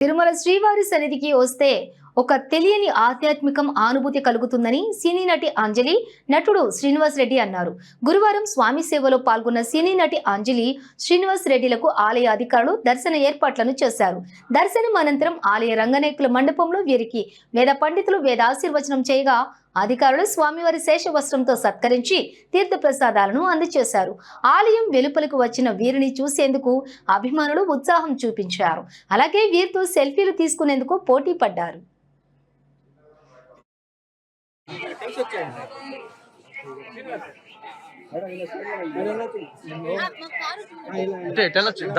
తిరుమల శ్రీవారి సన్నిధికి వస్తే ఒక తెలియని ఆధ్యాత్మికం ఆనుభూతి కలుగుతుందని సినీ నటి అంజలి నటుడు శ్రీనివాస్ రెడ్డి అన్నారు. గురువారం స్వామి సేవలో పాల్గొన్న సినీ నటి అంజలి శ్రీనివాస్ రెడ్డిలకు ఆలయ అధికారులు దర్శన ఏర్పాట్లను చేశారు. దర్శనం అనంతరం ఆలయ రంగనేకుల మండపంలో వీరికి వేద పండితులు వేదాశీర్వచనం చేయగా అధికారులు స్వామివారి శేష వస్త్రంతో సత్కరించి తీర్థ ప్రసాదాలను అందజేశారు. ఆలయం వెలుపలకు వచ్చిన వీరిని చూసేందుకు అభిమానులు ఉత్సాహం చూపించారు. అలాగే వీరితో సెల్ఫీలు తీసుకునేందుకు పోటీ పడ్డారు.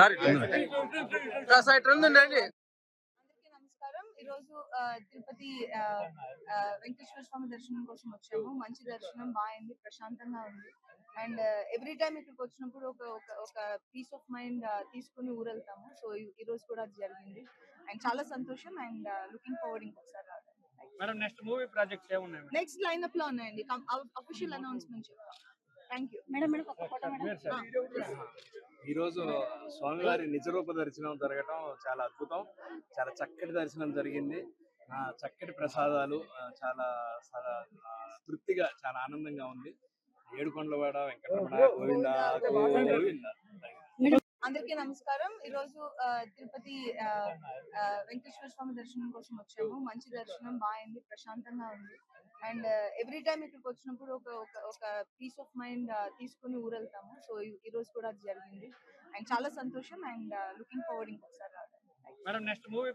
దారి ఈరోజు ఆ, తిరుపతి వెంకటేశ్వర స్వామి దర్శనం కోసం వచ్చాము. మంచి దర్శనం బాగుంది ప్రశాంతంగా ఉంది. అండ్ ఎవ్రీ టైం ఇక్కడికి వచ్చినప్పుడు ఒక ఒక ఒక పీస్ ఆఫ్ మైండ్ తీసుకుని ఊరెళ్తాము. సో ఈ రోజు కూడా అది జరిగింది. అండ్ చాలా సంతోషం అండ్ లుకింగ్ ఫార్వర్డ్ ఇంకొకసారి మేడం నెక్స్ట్ మూవీ ప్రాజెక్ట్స్ ఏమున్నాయి మేడం? నెక్స్ట్ లైన్ అప్లో ఉన్నాయండి. అఫీషియల్ అనౌన్స్మెంట్ చెప్తాం థ్యాంక్ యూ మేడం మేడం ఒక ఫోటో మేడం. ఈ రోజు స్వామివారి నిజరూప దర్శనం జరగటం చాలా అద్భుతం. చాలా చక్కటి దర్శనం జరిగింది. ఆ, చక్కటి ప్రసాదాలు చాలా తృప్తిగా చాలా ఆనందంగా ఉంది. ఏడుకొండలవాడ వెంకటరమణ గోవింద గోవింద. అందరికీ నమస్కారం. ఈ రోజు తిరుపతి ఆ, వెంకటేశ్వర స్వామి దర్శనం కోసం వచ్చాము. మంచి దర్శనం బాగుంది ప్రశాంతంగా ఉంది. అండ్ ఎవ్రీ టైం ఇక్కడికి వచ్చినప్పుడు ఒక ఒక పీస్ ఆఫ్ మైండ్ తీసుకుని ఊరెళ్తాము. సో ఈ రోజు కూడా అది జరిగింది. అండ్ చాలా సంతోషం. అండ్ లుకింగ్ ఫార్వర్డ్ ఇంకొకసారి మేడం నెక్స్ట్ మూవీ